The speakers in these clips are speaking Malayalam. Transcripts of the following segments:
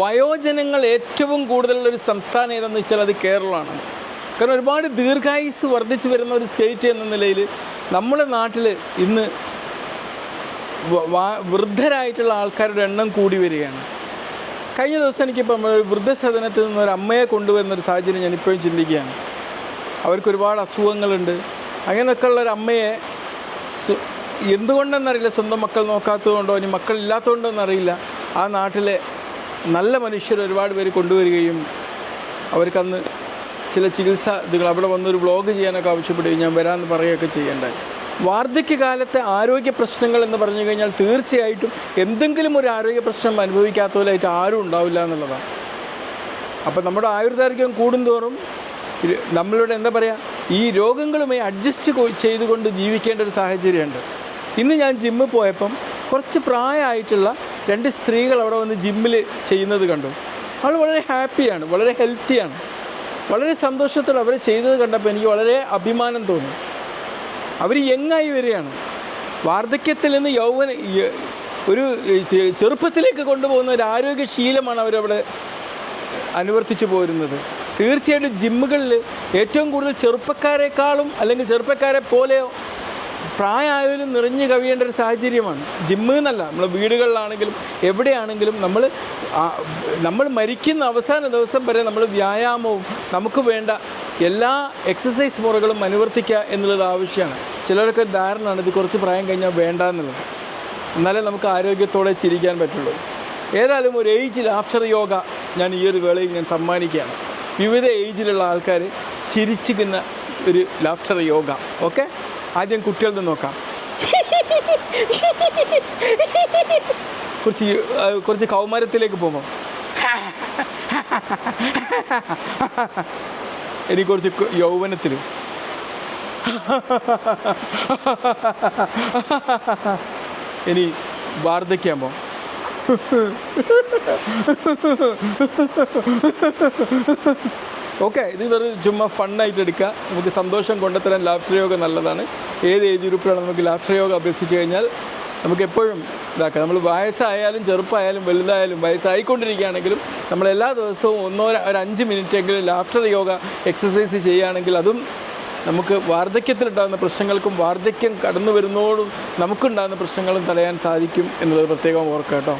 വയോജനങ്ങൾ ഏറ്റവും കൂടുതലുള്ള ഒരു സംസ്ഥാനം ഏതെന്ന് വെച്ചാൽ അത് കേരളമാണ്. കാരണം ഒരുപാട് ദീർഘായുസ് വർദ്ധിച്ചു വരുന്ന ഒരു സ്റ്റേറ്റ് എന്ന നിലയിൽ നമ്മുടെ നാട്ടിൽ ഇന്ന് വൃദ്ധരായിട്ടുള്ള ആൾക്കാരുടെ എണ്ണം കൂടി വരികയാണ്. കഴിഞ്ഞ ദിവസം എനിക്കിപ്പം വൃദ്ധസദനത്തിൽ നിന്ന് ഒരു അമ്മയെ കൊണ്ടുവരുന്ന ഒരു സാഹചര്യം ഞാൻ ഇപ്പോഴും ചിന്തിക്കുകയാണ്. അവർക്ക് ഒരുപാട് അസുഖങ്ങളുണ്ട്. അങ്ങനെയൊക്കെ ഉള്ള ഒരു അമ്മയെ എന്തുകൊണ്ടെന്നറിയില്ല. സ്വന്തം മക്കൾ നോക്കാത്തതുകൊണ്ടോ ഇനി മക്കളില്ലാത്തതുകൊണ്ടോ എന്നറിയില്ല. ആ നാട്ടിലെ നല്ല മനുഷ്യർ ഒരുപാട് പേര് കൊണ്ടുവരികയും അവർക്കന്ന് ചില ചികിത്സ ഇതുകൾ അവിടെ വന്നൊരു വ്ളോഗ് ചെയ്യാനൊക്കെ ആവശ്യപ്പെടുകയും ഞാൻ വരാമെന്ന് പറയുകയൊക്കെ ചെയ്യേണ്ടത് വാർദ്ധക്യകാലത്തെ ആരോഗ്യ പ്രശ്നങ്ങൾ എന്ന് പറഞ്ഞു കഴിഞ്ഞാൽ തീർച്ചയായിട്ടും എന്തെങ്കിലും ഒരു ആരോഗ്യ പ്രശ്നം അനുഭവിക്കാത്തവരായിട്ട് ആരും ഉണ്ടാവില്ല എന്നുള്ളതാണ്. അപ്പോൾ നമ്മുടെ ആയുർദൈർഘ്യം കൂടുന്തോറും നമ്മളുടെ എന്താ പറയുക ഈ രോഗങ്ങളുമായി അഡ്ജസ്റ്റ് ചെയ്തുകൊണ്ട് ജീവിക്കേണ്ട ഒരു സാഹചര്യമുണ്ട്. ഇന്ന് ഞാൻ ജിമ്മിൽ പോയപ്പം കുറച്ച് പ്രായമായിട്ടുള്ള രണ്ട് സ്ത്രീകൾ അവിടെ വന്ന് ജിമ്മിൽ ചെയ്യുന്നത് കണ്ടു. അവൾ വളരെ ഹാപ്പിയാണ് വളരെ ഹെൽത്തിയാണ് വളരെ സന്തോഷത്തോടെ അവർ ചെയ്തത് കണ്ടപ്പോൾ എനിക്ക് വളരെ അഭിമാനം തോന്നി. അവർ യങ്ങായി വരികയാണ്. വാർദ്ധക്യത്തിൽ നിന്ന് യൗവന ഒരു ചെറുപ്പത്തിലേക്ക് കൊണ്ടുപോകുന്ന ഒരു ആരോഗ്യശീലമാണ് അവരവിടെ അനുവർത്തിച്ചു പോരുന്നത്. തീർച്ചയായിട്ടും ജിമ്മുകളിൽ ഏറ്റവും കൂടുതൽ ചെറുപ്പക്കാരെക്കാളും അല്ലെങ്കിൽ ചെറുപ്പക്കാരെ പോലെയോ പ്രായമായാലും നിറഞ്ഞു കവിയേണ്ട ഒരു സാഹചര്യമാണ്. ജിമ്മ് എന്നല്ല നമ്മൾ വീടുകളിലാണെങ്കിലും എവിടെയാണെങ്കിലും നമ്മൾ നമ്മൾ മരിക്കുന്ന അവസാന ദിവസം വരെ നമ്മൾ വ്യായാമവും നമുക്ക് വേണ്ട എല്ലാ എക്സസൈസ് മുറകളും അനുവർത്തിക്കുക എന്നുള്ളത് ആവശ്യമാണ്. ചിലരൊക്കെ ധാരണയാണ് ഇത് കുറച്ച് പ്രായം കഴിഞ്ഞാൽ വേണ്ട എന്നുള്ളത്. എന്നാലേ നമുക്ക് ആരോഗ്യത്തോടെ ചിരിക്കാൻ പറ്റുള്ളൂ. ഏതായാലും ഒരു ഏജിൽ ആഫ്റ്റർ യോഗ ഞാൻ ഈ ഒരു വേളയിൽ ഞാൻ സമ്മാനിക്കുകയാണ്. വിവിധ ഏജിലുള്ള ആൾക്കാർ ചിരിച്ചിരിക്കുന്ന ഒരു ലാഫ്റ്റർ യോഗ ഓക്കെ ആദ്യം കുട്ടികളിൽ നോക്കാം. കുറച്ച് കുറച്ച് കൗമാരത്തിലേക്ക് പോകുമ്പോൾ ഇനി കുറച്ച് യൗവനത്തിൽ ഇനി വാർദ്ധക്യാകുമ്പോൾ ഓക്കെ ഇത് വെറും ചുമ്മാ ഫണ്ണായിട്ട് എടുക്കുക നമുക്ക് സന്തോഷം കൊണ്ടുത്തരാൻ ലാഫ്റ്റർ യോഗ നല്ലതാണ്. ഏത് ഏജ് ഗ്രൂപ്പിലാണ് നമുക്ക് ലാഫ്റ്റർ യോഗ അഭ്യസിച്ച് കഴിഞ്ഞാൽ നമുക്ക് എപ്പോഴും ഇതാക്കാം. നമ്മൾ വയസ്സായാലും ചെറുപ്പമായാലും വലുതായാലും വയസ്സായിക്കൊണ്ടിരിക്കുകയാണെങ്കിലും നമ്മൾ എല്ലാ ദിവസവും ഒന്നോ ഒരു അഞ്ച് മിനിറ്റെങ്കിലും ലാഫ്റ്റർ യോഗ എക്സസൈസ് ചെയ്യുകയാണെങ്കിൽ അതും നമുക്ക് വാർദ്ധക്യത്തിലുണ്ടാകുന്ന പ്രശ്നങ്ങൾക്കും വാർദ്ധക്യം കടന്നു വരുന്നതോടും നമുക്കുണ്ടാകുന്ന പ്രശ്നങ്ങളും തടയാൻ സാധിക്കും എന്നുള്ളത് പ്രത്യേകം ഓർക്കുക കേട്ടോ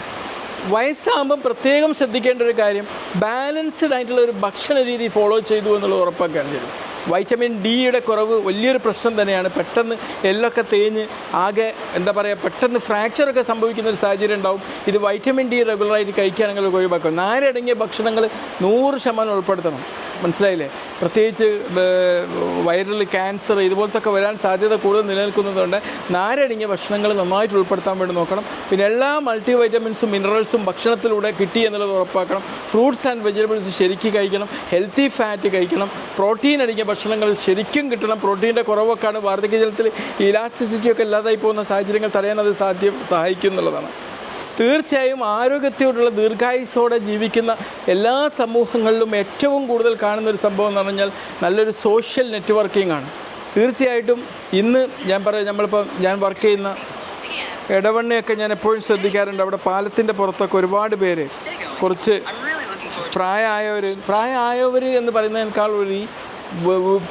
വയസ്സാകുമ്പം പ്രത്യേകം ശ്രദ്ധിക്കേണ്ട ഒരു കാര്യം ബാലൻസ്ഡ് ആയിട്ടുള്ള ഒരു ഭക്ഷണ രീതി ഫോളോ ചെയ്തു എന്നുള്ളത് ഉറപ്പാക്കുകയാണ് ചെയ്തത് വൈറ്റമിൻ ഡിയുടെ കുറവ് വലിയൊരു പ്രശ്നം തന്നെയാണ്. പെട്ടെന്ന് എല്ലൊക്കെ തേഞ്ഞ് ആകെ എന്താ പറയുക പെട്ടെന്ന് ഫ്രാക്ചറൊക്കെ സംഭവിക്കുന്ന ഒരു സാഹചര്യം ഉണ്ടാവും. ഇത് വൈറ്റമിൻ ഡി റെഗുലറായിട്ട് കഴിക്കുകയാണെങ്കിൽ ഒഴിവാക്കും. നാരടങ്ങിയ ഭക്ഷണങ്ങൾ നൂറ് ശതമാനം ഉൾപ്പെടുത്തണം. മനസ്സിലായില്ലേ? പ്രത്യേകിച്ച് വൈറൽ ക്യാൻസർ ഇതുപോലത്തെ ഒക്കെ വരാൻ സാധ്യത കൂടുതൽ നിലനിൽക്കുന്നതുകൊണ്ട് നാരടങ്ങിയ ഭക്ഷണങ്ങൾ നന്നായിട്ട് ഉൾപ്പെടുത്താൻ വേണ്ടി നോക്കണം. പിന്നെ എല്ലാ മൾട്ടി വൈറ്റമിൻസും മിനറൽസും ഭക്ഷണത്തിലൂടെ കിട്ടി എന്നുള്ളത് ഉറപ്പാക്കണം. ഫ്രൂട്ട്സ് ആൻഡ് വെജിറ്റബിൾസ് ശരിക്കും കഴിക്കണം. ഹെൽത്തി ഫാറ്റ് കഴിക്കണം. പ്രോട്ടീൻ അടങ്ങിയ ഭക്ഷണങ്ങൾ ശരിക്കും കിട്ടണം. പ്രോട്ടീന്റെ കുറവൊക്കെയാണ് വാർദ്ധക്യജലത്തിൽ ഇലാസ്റ്റിസിറ്റി ഒക്കെ ഇല്ലാതായി പോകുന്ന സാഹചര്യങ്ങൾ തടയാൻ അത് സാധ്യം സഹായിക്കും എന്നുള്ളതാണ്. തീർച്ചയായും ആരോഗ്യത്തോടുള്ള ദീർഘായുസോടെ ജീവിക്കുന്ന എല്ലാ സമൂഹങ്ങളിലും ഏറ്റവും കൂടുതൽ കാണുന്ന ഒരു സംഭവം എന്ന് പറഞ്ഞാൽ നല്ലൊരു സോഷ്യൽ നെറ്റ്വർക്കിംഗ് ആണ്. തീർച്ചയായിട്ടും ഇന്ന് ഞാൻ പറയാം നമ്മളിപ്പോൾ ഞാൻ വർക്ക് ചെയ്യുന്ന ഇടവണ്ണയൊക്കെ ഞാൻ എപ്പോഴും ശ്രദ്ധിക്കാറുണ്ട്. അവിടെ പാലത്തിന്റെ പുറത്തൊക്കെ ഒരുപാട് പേര് കുറച്ച് പ്രായമായവർ പ്രായമായവർ എന്ന് പറയുന്നതിനേക്കാൾ ഒരു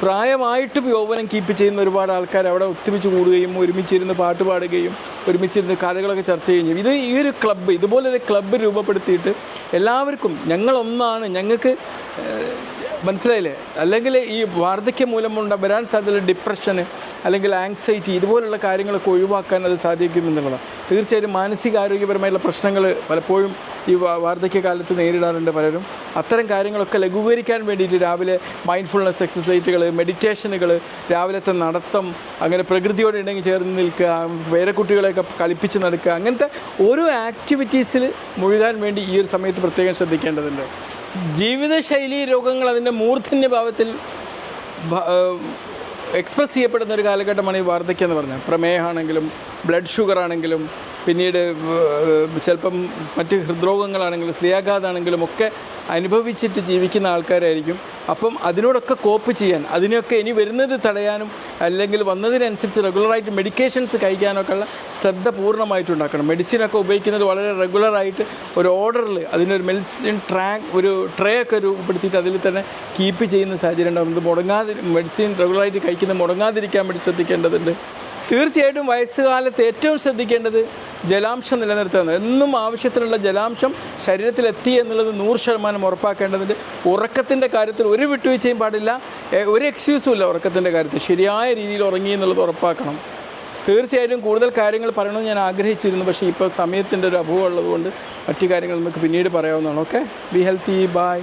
പ്രായമായിട്ടും യൗവനം കീപ്പ് ചെയ്യുന്ന ഒരുപാട് ആൾക്കാർ അവിടെ ഒത്തുമിച്ച് കൂടുകയും ഒരുമിച്ചിരുന്ന് പാട്ട് പാടുകയും ഒരുമിച്ചിരുന്ന് കഥകളൊക്കെ ചർച്ച ചെയ്യുകയും ചെയ്യും. ഇത് ഈ ഒരു ക്ലബ്ബ് ഇതുപോലൊരു ക്ലബ്ബ് രൂപപ്പെടുത്തിയിട്ട് എല്ലാവർക്കും ഞങ്ങളൊന്നാണ് ഞങ്ങൾക്ക് മനസ്സിലായില്ലേ? അല്ലെങ്കിൽ ഈ വാർദ്ധക്യം മൂലമുണ്ട വരാൻ സാധ്യതയുള്ള ഡിപ്രഷന് അല്ലെങ്കിൽ ആങ്സൈറ്റി ഇതുപോലുള്ള കാര്യങ്ങളൊക്കെ ഒഴിവാക്കാൻ അത് സാധിക്കുമെന്നുള്ളതാണ് തീർച്ചയായും മാനസികാരോഗ്യപരമായുള്ള പ്രശ്നങ്ങൾ പലപ്പോഴും ഈ വാർദ്ധക്യകാലത്ത് നേരിടാറുണ്ട് പലരും. അത്തരം കാര്യങ്ങളൊക്കെ ലഘൂകരിക്കാൻ വേണ്ടിയിട്ട് രാവിലെ മൈൻഡ്ഫുൾനെസ് എക്സസൈസുകൾ മെഡിറ്റേഷനുകൾ രാവിലത്തെ നടത്തം അങ്ങനെ പ്രകൃതിയോട് ഇണങ്ങി ചേർന്ന് നിൽക്കുക വേറെ കുട്ടികളെയൊക്കെ കളിപ്പിച്ച് നടക്കുക അങ്ങനത്തെ ഓരോ ആക്ടിവിറ്റീസിൽ മുഴുകാൻ വേണ്ടി ഈ ഒരു സമയത്ത് പ്രത്യേകം ശ്രദ്ധിക്കേണ്ടതുണ്ട്. ജീവിതശൈലി രോഗങ്ങൾ അതിന്റെ മൂർധന്യഭാവത്തിൽ ഭാവത്തിൽ എക്സ്പ്രസ് ചെയ്യപ്പെടുന്ന ഒരു കാലഘട്ടമാണ് ഈ വാർദ്ധക്യം എന്ന് പറഞ്ഞാൽ. പ്രമേഹമാണെങ്കിലും ബ്ലഡ് ഷുഗർ ആണെങ്കിലും പിന്നീട് ചിലപ്പം മറ്റ് ഹൃദ്രോഗങ്ങളാണെങ്കിലും ഹൃദയാഘാതമാണെങ്കിലും ഒക്കെ അനുഭവിച്ചിട്ട് ജീവിക്കുന്ന ആൾക്കാരായിരിക്കും. അപ്പം അതിനോടൊക്കെ കോപ്പ് ചെയ്യാൻ അതിനെയൊക്കെ ഇനി വരുന്നത് തടയാനും അല്ലെങ്കിൽ വന്നതിനനുസരിച്ച് റെഗുലറായിട്ട് മെഡിക്കേഷൻസ് കഴിക്കാനൊക്കെ ഉള്ള ശ്രദ്ധ പൂർണമായിട്ട് ഉണ്ടാക്കണം മെഡിസിനൊക്കെ ഉപയോഗിക്കുന്നത് വളരെ റെഗുലറായിട്ട് ഒരു ഓർഡറിൽ അതിനൊരു മെഡിസിൻ ട്രാക്ക് ഒരു ട്രേ ഒക്കെ രൂപപ്പെടുത്തിയിട്ട് അതിൽ തന്നെ കീപ്പ് ചെയ്യുന്ന സാഹചര്യം ഉണ്ടാകും ഇത് മുടങ്ങാതി മെഡിസിൻ റെഗുലറായിട്ട് കഴിക്കുന്നത് മുടങ്ങാതിരിക്കാൻ വേണ്ടി ശ്രദ്ധിക്കേണ്ടതുണ്ട്. തീർച്ചയായിട്ടും വയസ്സുകാലത്ത് ഏറ്റവും ശ്രദ്ധിക്കേണ്ടത് ജലാംശം നിലനിർത്തുന്നത് എന്നും ആവശ്യത്തിനുള്ള ജലാംശം ശരീരത്തിലെത്തി എന്നുള്ളത് നൂറ് ശതമാനം ഉറപ്പാക്കേണ്ടതുണ്ട്. ഉറക്കത്തിന്റെ കാര്യത്തിൽ ഒരു വിട്ടുവീഴ്ചയും പാടില്ല. ഒരു എക്സ്ക്യൂസും ഇല്ല ഉറക്കത്തിന്റെ കാര്യത്തിൽ. ശരിയായ രീതിയിൽ ഉറങ്ങി എന്നുള്ളത് ഉറപ്പാക്കണം. തീർച്ചയായിട്ടും കൂടുതൽ കാര്യങ്ങൾ പറയണമെന്ന് ഞാൻ ആഗ്രഹിച്ചിരുന്നു. പക്ഷേ ഇപ്പോൾ സമയത്തിന്റെ ഒരു അഭവം ഉള്ളതുകൊണ്ട് മറ്റു കാര്യങ്ങൾ നമുക്ക് പിന്നീട് പറയാവുന്നതാണ്. Okay be healthy by